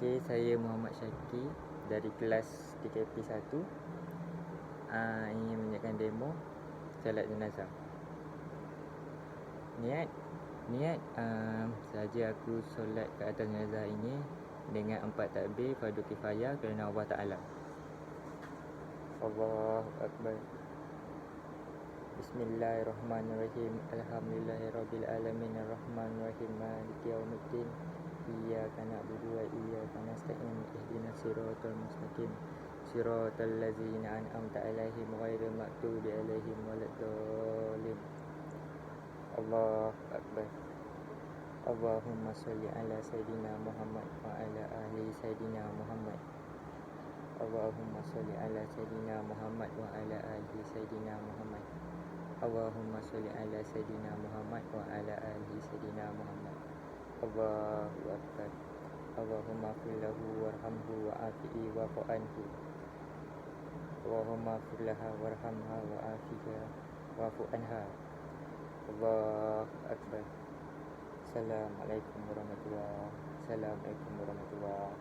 Okey, saya Muhammad Syaki dari kelas DKP 1 uh, ingin menyiapkan demo salat jenazah. Niat niat uh, saja aku solat ke atas jenazah ini dengan empat takbir fardu kifayah kerana Allah Taala. Allahu akbar. Bismillahirrahmanirrahim. Alhamdulillahirabbil alamin arrahmanirrahim maliki yaumiddin. Siratal mustaqim. Siratal ladzina an'amta 'alaihim ghairil maghdubi 'alaihim waladdallin. Allahu akbar. Allahumma salli ala sayidina Muhammad wa ala ali sayidina Muhammad. Allahumma salli ala sayidina Muhammad wa ala ali sayidina Muhammad. Allahumma salli ala sayidina Muhammad wa ala ali sayidina Muhammad. Allahu akbar. Allahumma fir lahu warhamhu wa afihi wa anhu. Allahumma fir laha warhamha wa afiha wa anha. Allahu akbar. Assalamualaikum warahmatullahi Assalamualaikum warahmatullahi